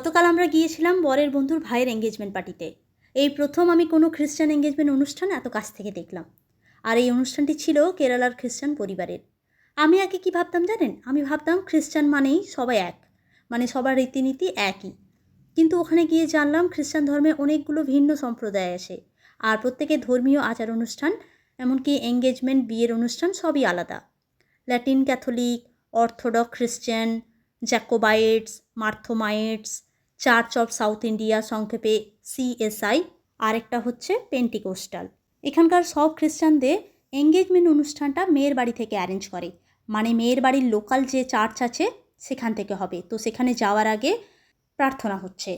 গতকাল আমরা গিয়েছিলাম বরের বন্ধুর ভাইয়ের এঙ্গেজমেন্ট পার্টিতে এই প্রথম আমি কোনো খ্রিস্টান এঙ্গেজমেন্ট অনুষ্ঠান এত কাছ থেকে দেখলাম। আর এই অনুষ্ঠানটি ছিল কেরালার খ্রিস্টান পরিবারের। আমি আগে কি ভাবতাম জানেন? আমি ভাবতাম খ্রিস্টান মানেই সবাই এক মানে সবার রীতিনীতি একই। কিন্তু ওখানে গিয়ে জানলাম খ্রিস্টান ধর্মে অনেকগুলো ভিন্ন সম্প্রদায় আছে আর প্রত্যেকের ধর্মীয় আচার অনুষ্ঠান, এমনকি এঙ্গেজমেন্ট বিয়ের অনুষ্ঠান সবই আলাদা। ল্যাটিন ক্যাথলিক অর্থোডক্স খ্রিস্টান Jacobites Marthomites Church of South India সংক্ষেপে সিএসআই, আরেকটা হচ্ছে পেন্টিকোস্টাল। এখানকার সব খ্রিস্টানদের এঙ্গেজমেন্ট অনুষ্ঠানটা মেয়ের বাড়ি থেকে অ্যারেঞ্জ করে। মানে মেয়ের বাড়ির লোকাল যে চার্চ আছে, সেখান থেকে হবে। তো সেখানে যাওয়ার আগে প্রার্থনা হচ্ছে।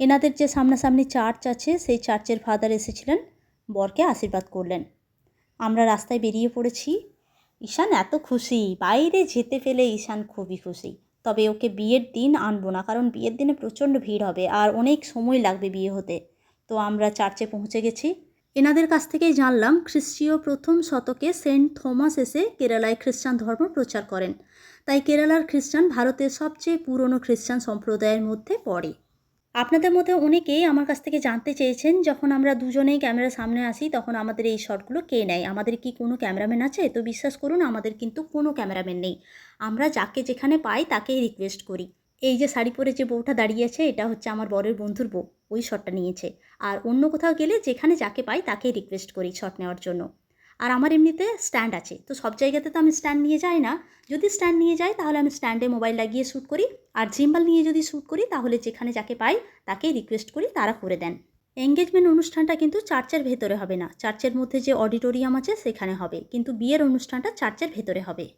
এনাদের যে সামনাসামনি চার্চ আছে, সেই চার্চের ফাদার এসেছিলেন, বরকে আশীর্বাদ করলেন। আমরা রাস্তায় বেরিয়ে পড়েছি। ঈশান এত খুশি, বাইরে যেতে পেলে ঈশান খুবই খুশি। তবে ওকে বিয়ের দিন আনব না, কারণ বিয়ের দিনে প্রচণ্ড ভিড় হবে আর অনেক সময় লাগবে বিয়ে হতে। তো আমরা চার্চে পৌঁছে গেছি। এনাদের কাছ থেকেই জানলাম, খ্রিস্টীয় প্রথম শতকে সেন্ট থমাস এসে কেরালায় খ্রিস্টান ধর্ম প্রচার করেন। তাই কেরালার খ্রিস্টান ভারতের সবচেয়ে পুরনো খ্রিস্টান সম্প্রদায়ের মধ্যে পড়ে। আপনাদের মধ্যে অনেকেই আমার কাছ থেকে জানতে চেয়েছেন, যখন আমরা দুজনেই ক্যামেরার সামনে আসি, তখন আমাদের এই শটগুলো কে নেয়? আমাদের কি কোনো ক্যামেরাম্যান আছে? তো বিশ্বাস করুন, আমাদের কিন্তু কোনো ক্যামেরাম্যান নেই। আমরা যাকে যেখানে পাই, তাকেই রিকোয়েস্ট করি। এই যে শাড়ি পরে যে বউটা দাঁড়িয়ে আছে, এটা হচ্ছে আমার বরের বন্ধুর বউ। ওই শটটা নিয়েছে। আর অন্য কোথাও গেলে যেখানে যাকে পাই, তাকেই রিকোয়েস্ট করি শট নেওয়ার জন্য। আর আমার এমনিতে স্ট্যান্ড আছে। তো সব জায়গাতে তো আমি স্ট্যান্ড নিয়ে যাই না। যদি স্ট্যান্ড নিয়ে যাই, তাহলে আমি স্ট্যান্ডে মোবাইল লাগিয়ে শ্যুট করি। আর জিম্বাল নিয়ে যদি শ্যুট করি, তাহলে যেখানে যাকে পাই, তাকেই রিকোয়েস্ট করি, তারা করে দেন। এঙ্গেজমেন্ট অনুষ্ঠানটা কিন্তু চার্চের ভেতরে হবে না। চার্চের মধ্যে যে অডিটোরিয়াম আছে, সেখানে হবে। কিন্তু বিয়ের অনুষ্ঠানটা চার্চের ভেতরে হবে।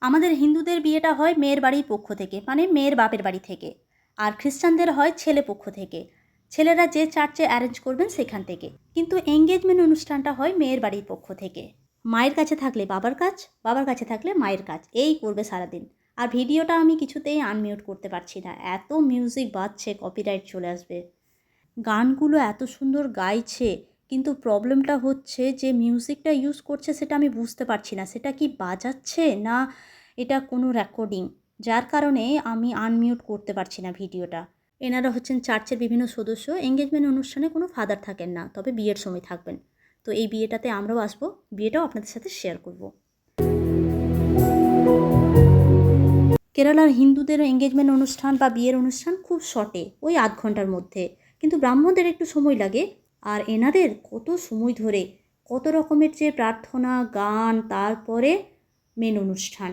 আমাদের হিন্দুদের বিয়েটা হয় মেয়ের বাড়ির পক্ষ থেকে মানে মেয়ের বাপের বাড়ি থেকে। আর খ্রিস্টানদের হয় ছেলে পক্ষ থেকে। ছেলেরা যে চার্চে অ্যারেঞ্জ করবেন সেখান থেকে। কিন্তু এঙ্গেজমেন্ট অনুষ্ঠানটা হয় মেয়ের বাড়ির পক্ষ থেকে। মায়ের কাছে থাকলে বাবার কাজ, বাবার কাছে থাকলে মায়ের কাজ, এই করবে সারাদিন। আর ভিডিওটা আমি কিছুতেই আনমিউট করতে পারছি না। এত মিউজিক বাজছে কপিরাইট চলে আসবে। গানগুলো এত সুন্দর গাইছে, কিন্তু প্রবলেমটা হচ্ছে যে মিউজিকটা ইউজ করছে সেটা আমি বুঝতে পারছি না। সেটা কি বাজাচ্ছে না এটা কোনো রেকর্ডিং যার কারণে আমি আনমিউট করতে পারছি না ভিডিওটা। এনারা হচ্ছেন চার্চের বিভিন্ন সদস্য। এঙ্গেজমেন্ট অনুষ্ঠানে কোনো ফাদার থাকেন না, তবে বিয়ের সময় থাকবেন। তো এই বিয়েটাতে আমরাও আসব, বিয়েটাও আপনাদের সাথে শেয়ার করব। কেরালার হিন্দুদের এঙ্গেজমেন্ট অনুষ্ঠান বা বিয়ের অনুষ্ঠান খুব শর্টে ওই আধ ঘণ্টার মধ্যে। কিন্তু ব্রাহ্মণদের একটু সময় লাগে, আর এনাদের কত সময় ধরে, কত রকমের যে প্রার্থনা, গান, তারপরে মেন অনুষ্ঠান।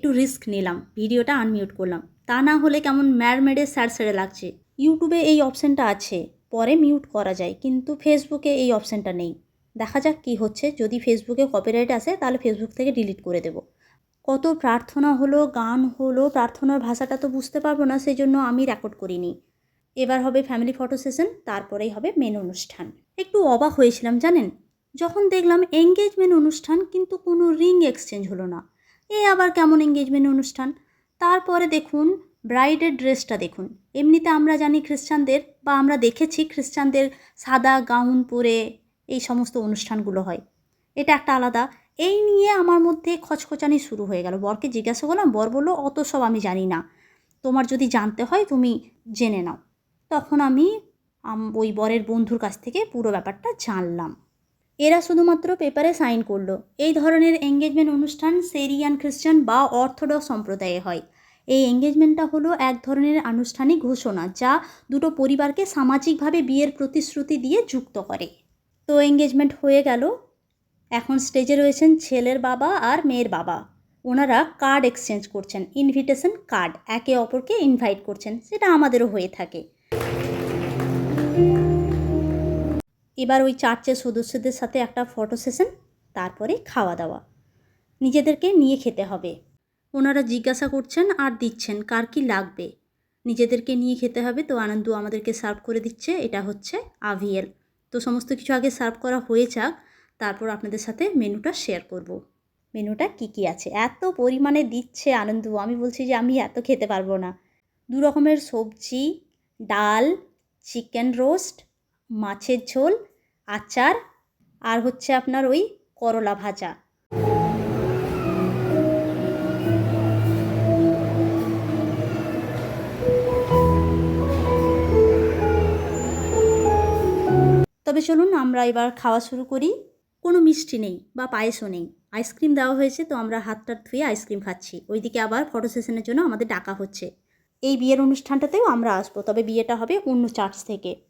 একটু রিস্ক নিলাম, ভিডিওটা আনমিউট করলাম। তা না হলে কেমন ম্যারমেডে স্যার স্যারে লাগছে। ইউটিউবে এই অপশানটা আছে, পরে মিউট করা যায়, কিন্তু ফেসবুকে এই অপশানটা নেই। দেখা যাক কি হচ্ছে, যদি ফেসবুকে কপিরাইট আসে, তাহলে ফেসবুক থেকে ডিলিট করে দেব। কত প্রার্থনা হলো, গান হলো, প্রার্থনার ভাষাটা তো বুঝতে পারব না সেই জন্য আমি রেকর্ড করিনি। এবার হবে ফ্যামিলি ফটো সেশন তারপরেই হবে মেন অনুষ্ঠান। একটু অবাক হয়েছিলাম, জানেন? যখন দেখলাম এঙ্গেজমেন্ট অনুষ্ঠান, কিন্তু কোনো রিং এক্সচেঞ্জ হলো না। এ আবার কেমন এঙ্গেজমেন্ট অনুষ্ঠান? তারপরে দেখুন ব্রাইডের ড্রেসটা দেখুন। এমনিতে আমরা জানি খ্রিস্টানদের বা আমরা দেখেছি খ্রিস্টানদের সাদা গাউন পরে এই সমস্ত অনুষ্ঠানগুলো হয়। এটা একটা আলাদা। এই নিয়ে আমার মধ্যে খচখচানি শুরু হয়ে গেল। বরকে জিজ্ঞাসা করলাম, বর বলল, অত সব আমি জানি না। তোমার যদি জানতে হয়, তুমি জেনে নাও। তখন আমি ওই বরের বন্ধুর কাছ থেকে পুরো ব্যাপারটা জানলাম। এরা শুধুমাত্র পেপারে সাইন করল। এই ধরনের এঙ্গেজমেন্ট অনুষ্ঠান সেরিয়ান খ্রিস্টান বা অর্থোডক্স সম্প্রদায়ে হয়। এই এঙ্গেজমেন্টটা হলো এক ধরনের আনুষ্ঠানিক ঘোষণা যা দুটো পরিবারকে সামাজিকভাবে বিয়ের প্রতিশ্রুতি দিয়ে যুক্ত করে। তো এঙ্গেজমেন্ট হয়ে গেল। এখন স্টেজে রয়েছেন ছেলের বাবা আর মেয়ের বাবা। ওনারা কার্ড এক্সচেঞ্জ করছেন ইনভিটেশন কার্ড একে অপরকে ইনভাইট করছেন। সেটা আমাদেরও হয়ে থাকে। এবার ওই চার্চের সদস্যদের সাথে একটা ফটো সেশন তারপরে খাওয়া দাওয়া। নিজেদেরকে নিয়ে খেতে হবে। ওনারা জিজ্ঞাসা করছেন, আর দিচ্ছেন? কার কি লাগবে? নিজেদেরকে নিয়ে খেতে হবে তো আনন্দ আমাদেরকে সার্ভ করে দিচ্ছে, এটা হচ্ছে আভিয়েল তো সমস্ত কিছু আগে সার্ভ করা হয়ে যাক, তারপর আপনাদের সাথে মেনুটা শেয়ার করব। মেনুটা কি কি আছে? এত পরিমাণে দিচ্ছে আনন্দ, আমি বলছি যে আমি এত খেতে পারব না। দু রকমের সবজি, ডাল চিকেন রোস্ট মাছের ঝোল, আচার আর হচ্ছে আপনার ওই করলা ভাজা। তবে চলুন আমরা এবার খাওয়া শুরু করি। কোনো মিষ্টি নেই বা পায়েসও নেই। আইসক্রিম দেওয়া হয়েছে, তো আমরা হাতটা ধুয়ে আইসক্রিম খাচ্ছি। ওইদিকে আবার ফটো সেশনের জন্য আমাদের ডাকা হচ্ছে। এই বিয়ের অনুষ্ঠানটাতেও আমরা আসব, তবে বিয়েটা হবে অন্য চার্চ থেকে।